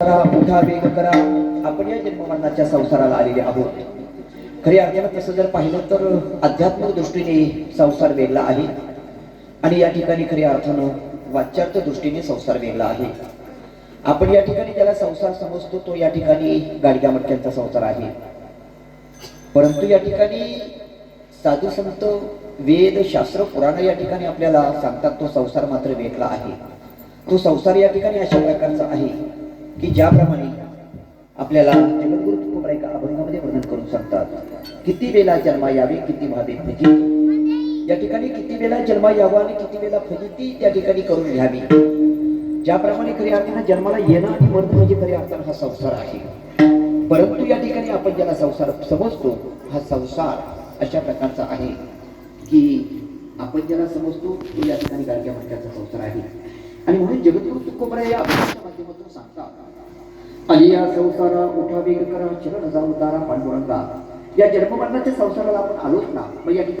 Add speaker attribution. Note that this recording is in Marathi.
Speaker 1: करा मोठा वेग करा. आपण या जन्ममरणाच्या संसाराला आलेले आहोत. खऱ्या अर्थानं तसं जर पाहिलं तर आध्यात्मिक दृष्टीने संसार वेगळा आहे. आणि या ठिकाणी खऱ्या अर्थानं वाच्यार्थ दृष्टीने संसार वेगळा आहे. आपण या ठिकाणी ज्याला संसार समजतो तो या ठिकाणी गाडग्या मटक्यांचा संसार आहे. परंतु या ठिकाणी साधू संत वेद शास्त्र पुराण या ठिकाणी आपल्याला सांगतात तो संसार मात्र वेगळा आहे. तो संसार या ठिकाणी अशा प्रकारचा आहे. की ज्याप्रमाणे आपल्याला जगद्गुरु तुकोबरा एका अभंगामध्ये वर्णन करून सांगतात किती वेळा जन्मा यावे किती व्हावे फजिती या ठिकाणी किती वेळा जन्मा यावा आणि किती वेळा फजिती त्या ठिकाणी करून घ्यावी. ज्याप्रमाणे खऱ्या अर्थानं जन्माला येणं आणि मरण म्हणजे खऱ्या अर्थानं हा संसार आहे. परंतु या ठिकाणी आपण ज्याला संसार समजतो हा संसार अशा प्रकारचा आहे की आपण ज्याला समजतो तो या ठिकाणी गाडग्या म्हणण्याचा संसार आहे. आणि म्हणून जगद्गुरु तुकोबरा या अभ्यासाच्या माध्यमातून सांगतात अलिया या संसारा उठा वेग करा चरण जाऊ तारा पांडुरंगा. या जन्ममरणाच्या संसाराला आपण आलोच ना मग या